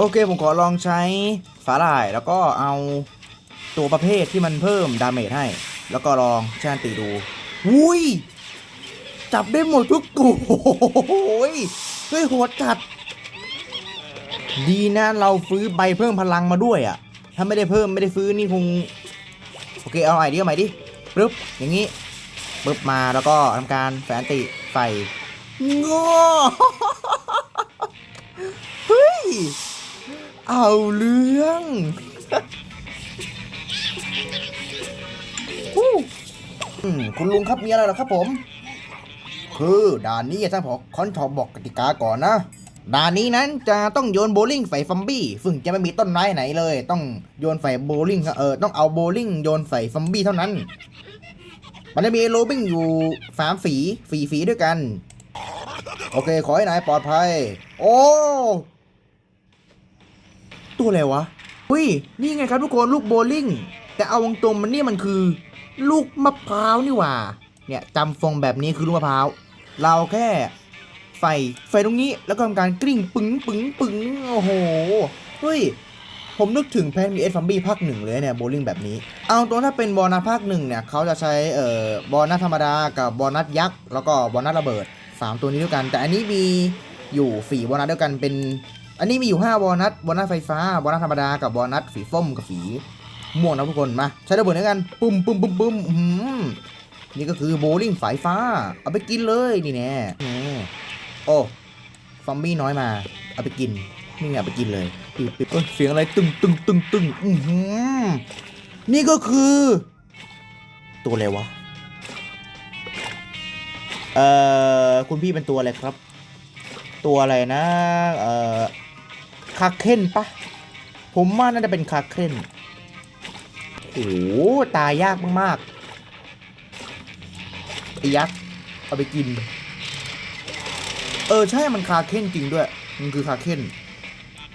โอเคผมขอลองใช้ฝาลายแล้วก็เอาตัวประเภทที่มันเพิ่มดาเมจให้ แล้วก็ลองใช้อันตีดูอุ้ยจับได้หมดทุกตัวโอ้ยเฮ้ยโหดจัด ดีนะเราฟื้นใบเพิ่มพลังมาด้วยอะ ถ้าไม่ได้เพิ่มไม่ได้ฟื้นนี่คงโอเคเอาใหม่ดิเอาใหม่ดิปึ๊บอย่างนี้ปึ๊บมาแล้วก็ทำการแฝนติใส่งอเฮ้ย เอาเรื่องฮู้อืมคุณลุงครับมีอะไรเหรอครับผม คือด่านนี้ท่านผอคอนทอบอกกติกาก่อนนะ ด่านนี้นั้นจะต้องโยนโบว์ลิ่งใส่ฟัมบี้ซึ่งจะไม่มีต้นไม้ไหนเลย ต้องโยนใส่โบว์ลิ่งเออต้องเอาโบว์ลิ่งโยนใส่ฟัมบี้เท่านั้น มันจะมีโรบิงอยู่สามสีสีสีด้วยกัน โอเค ขอให้นายปลอดภัย โอ้ ตัวอะไรวะอุ้ยนี่ไงครับทุกคนลูกโบลิ่งแต่เอาตรงมันนี่มันคือ ลูกมะพร้าวนี่หว่า เนี่ยจำทรงแบบนี้คือลูกมะพร้าว เราแค่ใส่ใส่ตรงนี้แล้วก็ทำการกลิ้งปึ๋งปึ๋งปึ๋งโอ้โหเฮ้ยผมนึกถึงแพนมีเอสฟัมบี้ภาคหนึ่งเลยเนี่ยโบลิ่งแบบนี้ เอาตัวถ้าเป็นบอลนัทภาคหนึ่งเนี่ยเขาจะใช้เอ่อบอลนัทธรรมดากับบอลนัทยักษ์แล้วก็บอลนัทระเบิด 3 ตัวนี้ด้วยกัน แต่อันนี้มีอยู่ 4 บอลนัทด้วยกันเป็น อันนี้มีอยู่5บอลนัทบอลนัทไฟฟ้าบอลนัทธรรมดากับบอลนัทสีส้มกับสีม่วงนะทุกคนมาใช้ระเบิดด้วยกันปุ่มปุ่มปุ่มปุ่มอื้อหือนี่ก็คือโบลิ่งสายฟ้า เอาไปกินเลยนี่แน่แน่โอ้ฟอมบี้น้อยมา เอาไปกินนี่เอาไปกินเลยปิดปิดเอ้ยเสียงอะไรตึงตึงตึงตึงอือหือนี่ก็คือ ตัวอะไรวะเอ่อคุณพี่เป็นตัวอะไรครับ ตัวอะไรนะ เอ่อ คาเคนปะผมว่าน่าจะเป็นคาเคนโอ้ตายยากมากๆไอ้ยักษ์เอาไปกิน เออใช่มันคาเคนจริงด้วย มันคือคาเคน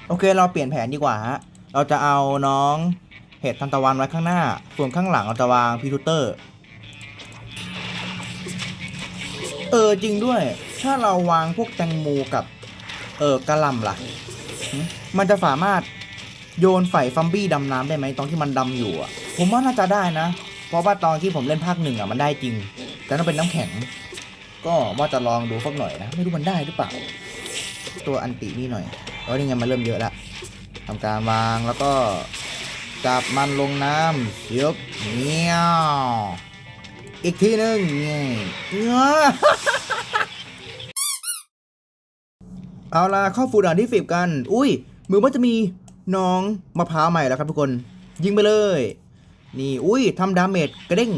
โอเคเราเปลี่ยนแผนดีกว่าฮะ เราจะเอาน้องเห็ดทันตะวันไว้ข้างหน้า ส่วนข้างหลังเราจะวางพีทูเตอร์ เออจริงด้วย ถ้าเราวางพวกแตงโมกับ เออกระลำล่ะ มันจะสามารถโยนไฝ่ฟัมบี้ดำน้ำได้ไหมตอนที่มันดำอยู่อะ ผมว่าน่าจะได้นะ เพราะว่าตอนที่ผมเล่นภาคหนึ่งอะมันได้จริง แต่ต้องเป็นน้ำแข็ง ก็ว่าจะลองดูสักหน่อยนะ ไม่รู้มันได้หรือเปล่า ตัวอันตินี่หน่อยเออนี่ไงมันเริ่มเยอะแล้วทำการวางแล้วก็จับมันลงน้ำเสียบเงี้ยวอีกทีหนึ่งเงี้ยเงี้ยเอาล่ะเข้าฟูด่านที่สิบกัน อุ้ย มือว่าจะมีน้องมะพร้าวใหม่แล้วครับทุกคน ยิงไปเลย นี่อุ้ยทำดาเมจกระเด้ง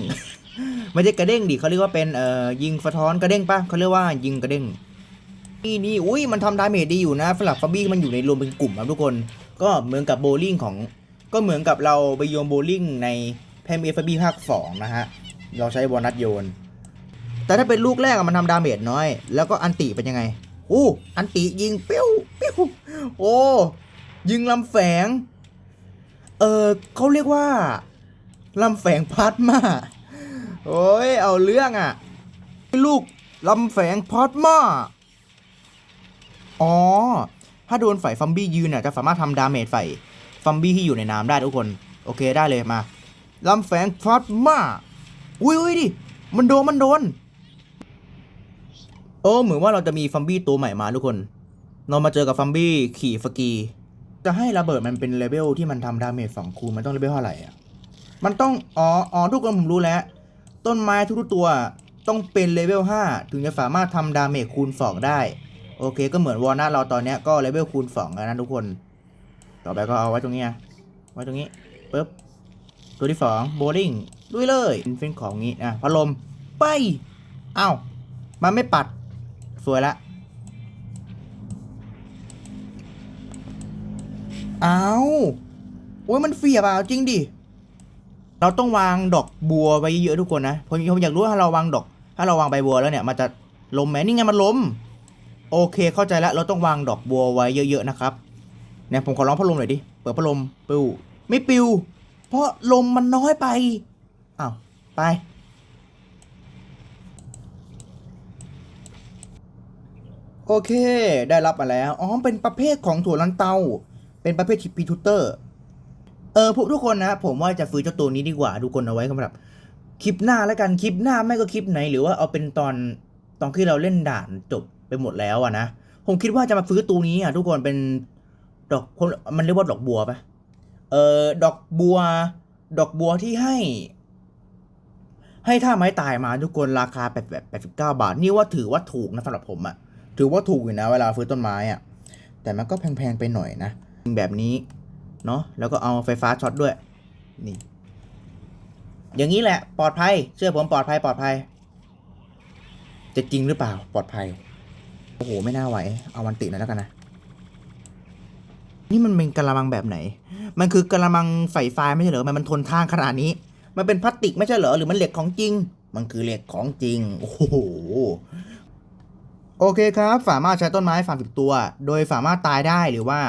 ไม่ใช่กระเด้งดิเขาเรียกว่าเป็นเอ่อยิงสะท้อนกระเด้งปะเขาเรียกว่ายิงกระเด้งนี่นี่อุ้ยมันทำดาเมจดีอยู่นะสลับฟับบี้มันอยู่ในรวมเป็นกลุ่มครับทุกคน ก็เหมือนกับโบลิ่งของก็เหมือนกับเราไปโยนโบลิ่งในแพมเอฟบี้ภาคสองนะฮะเราใช้บอลนัดโยน แต่ถ้าเป็นลูกแรกมันทำดาเมจน้อย แล้วก็อันติเป็นยังไง อู้อันติยิงเปิ้ยวเปิ้ยวโอ้ยิงลำแฝง เออเขาเรียกว่าลำแฝงพลาสมาโอ้ยเอาเรื่องอะลูกลำแฝงพลาสมาอ๋อ ถ้าโดนไฟฟัมบี้ยืนเนี่ยจะสามารถทำดาเมจไฟฟัมบี้ที่อยู่ในน้ำได้ทุกคน โอเคได้เลยมาลำแฝงพาสมาอุ้ยอุ้ยดิมันโดนมันโดน โอ้เหมือนว่าเราจะมีฟัมบี้ตัวใหม่มาทุกคน เรามาเจอกับฟัมบี้ขี่สกี จะให้ระเบิดมันเป็นเลเวลที่มันทำดาเมจสองคูณมันต้องเลเวลเท่าไหร่อะ มันต้องอ๋ออ๋อทุกคนผมรู้แล้ว ต้นไม้ทุกตัวต้องเป็นเลเวล5ถึงจะสามารถทำดาเมจคูณ2ได้ โอเค ก็เหมือนวอลนาเราตอนนี้ก็เลเวลคูณ2แล้วนะทุกคน ต่อไปก็เอาไว้ตรงนี้ไว้ตรงนี้ปึ๊บตัวที่สองโบลิ่งลุยเลยเป็นของงี้อะพัดลมไปอ้าวมันไม่ปัด สวยละเอาโอ้ยมันเฟียบอะจริงดิ เราต้องวางดอกบัวไว้เยอะๆทุกคนนะผมผมอยากรู้ว่าถ้าเราวางดอก ถ้าเราวางใบบัวแล้วเนี่ยมันจะล้มไหมนี่ไงมันล้ม โอเคเข้าใจแล้วเราต้องวางดอกบัวไว้เยอะๆนะครับ เนี่ยผมขอร้องพัดลมหน่อยดิ เปิดพัดลมปิวไม่ปิว เพราะลมมันน้อยไปอ้าวไป โอเค ได้รับมาแล้ว อ๋อ เป็นประเภทของถั่วลันเตา เป็นประเภทพีทูเตอร์ เออพวกทุกคนนะ ผมว่าจะฟื้นเจ้าตัวนี้ดีกว่า ทุกคนเอาไว้สำหรับ คลิปหน้าแล้วกัน คลิปหน้าไม่ก็คลิปไหน หรือว่าเอาเป็นตอน ตอนที่เราเล่นด่านจบไปหมดแล้วอะนะ ผมคิดว่าจะมาฟื้นตัวนี้อะทุกคน เป็นดอก มันเรียกว่าดอกบัวปะเออ ดอกบัว ดอกบัวที่ให้ ให้ท่าไม้ตายมาทุกคน ราคาแปดแปดสิบเก้าบาท นี่ว่าถือว่าถูกนะสำหรับผมอะ ถือว่าถูกอยู่นะเวลาฟื้นต้นไม้อะแต่มันก็แพงๆไปหน่อยนะแบบนี้เนาะแล้วก็เอาไฟฟ้าช็อตด้วยนี่อย่างนี้แหละปลอดภัย เชื่อผมปลอดภัยปลอดภัย จะจริงหรือเปล่าปลอดภัยโอ้โหไม่น่าไหว เอาวันติหน่อยแล้วกันนะ นี่มันเป็นกระมังแบบไหน มันคือกระมังไฟฟ้าไม่ใช่เหรอมันมันทนทานขนาดนี้ มันเป็นพลาสติกไม่ใช่เหรอหรือมันเหล็กของจริง มันคือเหล็กของจริง โอ้โห โอเคครับสามารถใช้ต้นไม้สามสิบตัว โดยสามารถตายได้หรือว่า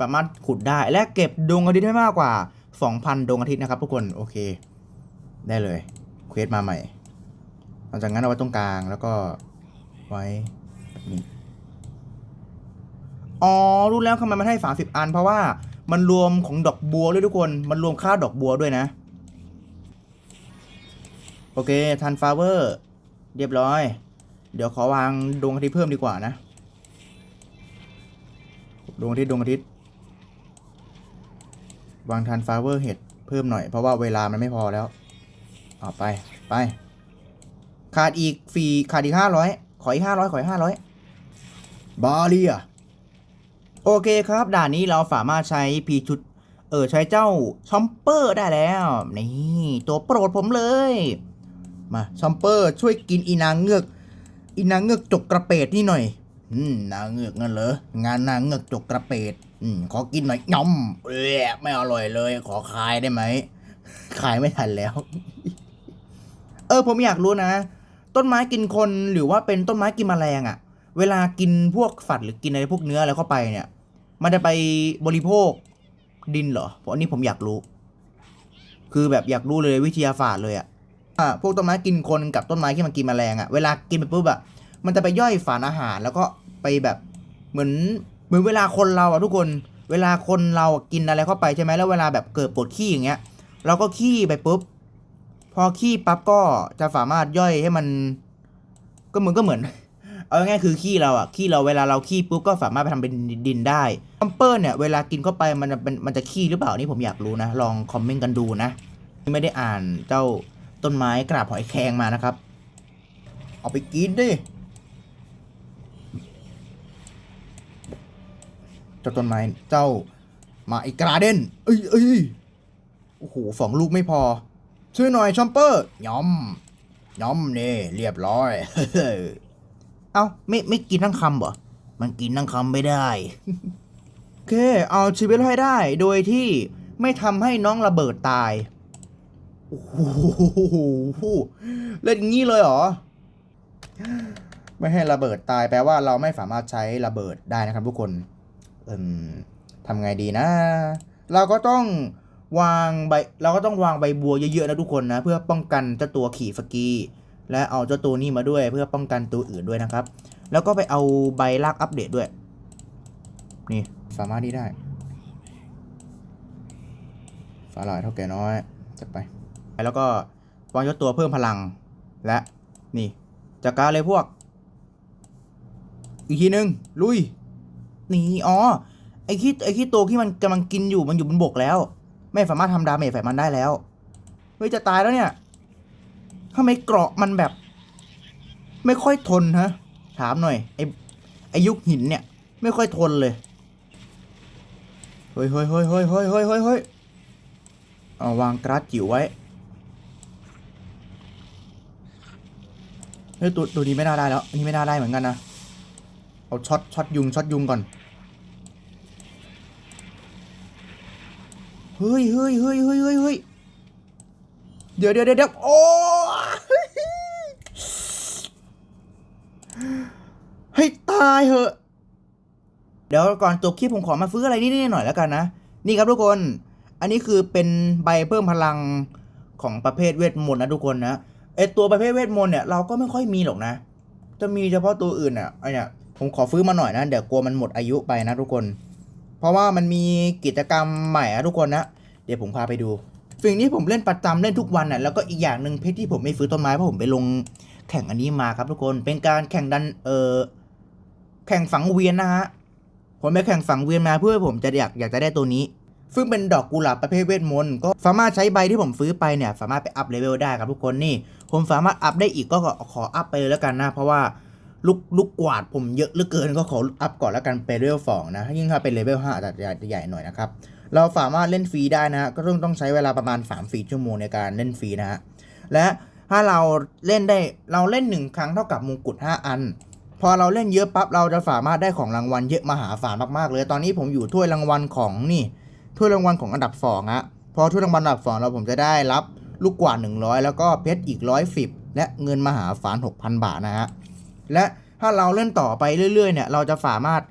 สามารถขุดได้และเก็บดวงอาทิตย์ได้มากกว่า 2,000 ดวงอาทิตย์นะครับทุกคนโอเค ได้เลยเควสมาใหม่หลังจากนั้นเอาไว้ตรงกลางแล้วก็ไว้แบบนี้อ๋อรู้แล้วทำไมมันให้ 30 อัน เพราะว่ามันรวมของดอกบัวด้วยทุกคน มันรวมค่าดอกบัวด้วยนะ โอเคทันฟาเวอร์ เรียบร้อย เดี๋ยวขอวางดวงอาทิตย์เพิ่มดีกว่านะ ดวงอาทิตย์ดวงอาทิตย์ วางทันฟาเวอร์เห็ดเพิ่มหน่อยเพราะว่าเวลามันไม่พอแล้ว เอาไปไป ขาดอีกฟรีขาดอีกห้าร้อยขออีกห้าร้อยขออีกห้าร้อยบาเลียโอเคครับ ด่านนี้เราสามารถใช้พีชุด เออใช้เจ้าชอมเปอร์ได้แล้ว นี่ ตัวโปรดผมเลย มาชอมเปอร์ช่วยกินอีนางเงือก อีนางเงือกจกกระเปดนี่หน่อย อืมนางเงือกนั่นเหรองานนางเงือกจกกระเปดอืมขอกินหน่อยย่อมเออไม่อร่อยเลย ขอคายได้ไหมขายไม่ทันแล้ว เออผมอยากรู้นะ ต้นไม้กินคนหรือว่าเป็นต้นไม้กินแมลงอะเวลากินพวกสัตว์หรือกินอะไรพวกเนื้ออะไรเข้าไปเนี่ย มันจะไปบริโภคดินเหรอเพราะอันนี้ผมอยากรู้ คือแบบอยากรู้เลยวิทยาศาสตร์เลยอะ่ะ พวกต้นไม้กินคนกับต้นไม้ที่มันกินแมลงอะเวลากินไปปุ๊บอะมันจะไปย่อยสารอาหารแล้วก็ไปแบบเหมือนเหมือนเวลาคนเราอะทุกคน เวลาคนเรากินอะไรเข้าไปใช่ไหมแล้วเวลาแบบเกิดปวดขี้อย่างเงี้ย เราก็ขี้ไปปุ๊บ พอขี้ปั๊บก็จะสามารถย่อยให้มัน ก็เหมือนก็เหมือน เอาง่ายๆคือขี้เราอะขี้เราเวลาเราขี้ปุ๊บก็สามารถไปทำเป็นดินได้คัมเปอร์เนี่ยเวลากินเข้าไปมันจะเป็นมันจะขี้หรือเปล่านี่ผมอยากรู้นะ ลองคอมเมนต์กันดูนะ ไม่ได้อ่านเจ้า ต้นไม้กราบหอยแครงมานะครับ เอาไปกินดิเจ้าต้นไม้เจ้ามาอีกกราเดนเอ้ยเอ้ยโอ้โหสองลูกไม่พอ ช่วยหน่อยชอมเปอร์ย้อมย้อมเนี่เรียบร้อย เอ้าไม่ไม่กินทั้งคำเหรอ มันกินทั้งคำไม่ได้ โอเค เอาชีวิตให้ได้ โดยที่ไม่ทำให้น้องระเบิดตาย โอ้โหเล่นงี้เลยเหรอ ไม่ให้ระเบิดตายแปลว่าเราไม่สามารถใช้ระเบิดได้นะครับทุกคนเอืมทำไงดีนะ เราก็ต้องวางใบ เราก็ต้องวางใบบัวเยอะๆนะทุกคนนะ เพื่อป้องกันเจ้าตัวขี่สกีและเอาเจ้าตัวนี้มาด้วยเพื่อป้องกันตัวอื่นด้วยนะครับ แล้วก็ไปเอาใบลากอัปเดตด้วย นี่สามารถที่ได้ ฝาหลายเท่าแก่น้อยจัดไป แล้วก็วางยศตัวเพิ่มพลัง และนี่จักการเลยพวก อีกทีหนึ่งลุยหนีอ๋อ ไอคิดไอคิดตัวที่มันกำลังกินอยู่มันอยู่บนบกแล้ว ไม่สามารถทำดาเมจใส่มันได้แล้ว เฮ้ย จะตายแล้วเนี่ยทำไมเกราะมันแบบ ไม่ค่อยทนฮะ ถามหน่อย ไอไอยุคหินเนี่ย ไม่ค่อยทนเลย เฮ้ยเฮ้ยเฮ้ยเฮ้ยเฮ้ยเฮ้ยเฮ้ยเอาวางกราดจิ๋วไว้ เฮ้ยตัวตัวนี้ไม่น่าได้แล้วอันนี้ไม่น่าได้เหมือนกันนะ เอาช็อตช็อตยุงช็อตยุงก่อน เฮ้ยเฮ้ยเฮ้ยเฮ้ยเฮ้ยเฮ้ยเดี๋ยวเดี๋ยวเดี๋ยวเดี๋ยวโอ้ให้ตายเหอะ เดี๋ยวก่อนจบคลิปผมขอมาฟื้นอะไรนิดๆหน่อยแล้วกันนะ นี่ครับทุกคน อันนี้คือเป็นใบเพิ่มพลังของประเภทเวทมนต์นะทุกคนนะ อตัวประเภทเวทมนต์เนี่ยเราก็ไม่ค่อยมีหรอกนะ จะมีเฉพาะตัวอื่นอะไอเนี่ยผมขอฟื้นมาหน่อยนะ เดี๋ยวกลัวมันหมดอายุไปนะทุกคน เพราะว่ามันมีกิจกรรมใหม่อะทุกคนนะเดี๋ยวผมพาไปดู สิ่งที่ผมเล่นประจำเล่นทุกวันน่ะแล้วก็อีกอย่างหนึ่งเพชรที่ผมไม่ฟื้นต้นไม้เพราะผมไปลงแข่งอันนี้มาครับทุกคนเป็นการแข่งดันเออแข่งฝังเวียนนะฮะผมไปแข่งฝังเวียนมาเพื่อผมจะอยากอยากจะได้ตัวนี้ ซึ่งเป็นดอกกุหลาบประเภทเวทมนต์ก็สามารถใช้ใบที่ผมซื้อไปเนี่ยสามารถไปอัพเลเวลได้ครับทุกคนนี่ ผมสามารถอัพได้อีกก็ขออัพไปเลยแล้วกันนะ เพราะว่าลูกลูกกวาดผมเยอะเหลือเกินก็ขออัพก่อนแล้วกันเป็นเลเวลสองนะยิ่งถ้าเป็นเลเวลห้าอาจจะใหญ่หน่อยนะครับเราสามารถเล่นฟรีได้นะฮะก็ต้องต้องใช้เวลาประมาณ3 4ชั่วโมงในการเล่นฟรีนะฮะและถ้าเราเล่นได้เราเล่นหนึ่งครั้งเท่ากับมงกุฎ5 อัน พอเราเล่นเยอะปั๊บเราจะสามารถได้ของรางวัลเยอะมหาศาลมากๆเลย ตอนนี้ผมอยู่ถ้วยรางวัลของนี่ ถ้วยรางวัลของอันดับสองฮะพอถ้วยรางวัลอันดับสองเราผมจะได้รับลูกกวาด100 แล้วก็เพชรอีก 110 และเงินมหาศาล6,000 บาทนะฮะและถ้าเราเล่นต่อไปเรื่อยๆเนี่ยเราจะสามารถ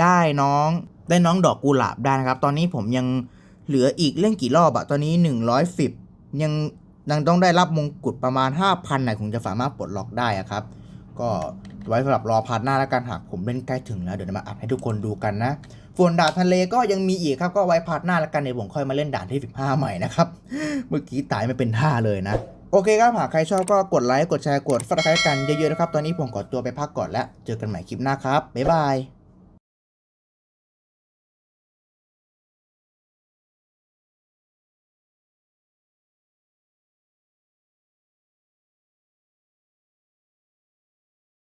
ได้น้องได้น้องดอกกุหลาบได้นะครับ ตอนนี้ผมยังเหลืออีกเล่นกี่รอบอะตอนนี้ 110 ยังยังต้องได้รับมงกุฎประมาณ 5,000ไหนผมจะสามารถปลดล็อกได้อะครับ ก็ไว้สำหรับรอพาร์ทหน้าแล้วกันหากผมเล่นใกล้ถึงแล้วเดี๋ยวมาอัพให้ทุกคนดูกันนะ ส่วนด่านทะเลก็ยังมีอีกครับก็ไว้พาร์ทหน้าละกันเดี๋ยวผมค่อยมาเล่นด่านที่ 15 ใหม่นะครับ เมื่อกี้ตายไม่เป็นท่าเลยนะ โอเคครับหากใครชอบก็กดไลค์กดแชร์กดฟังกันเยอะๆนะครับ ตอนนี้ผมขอตัวไปพักก่อนแล้ว เจอกันใหม่คลิปหน้าครับบ๊ายบาย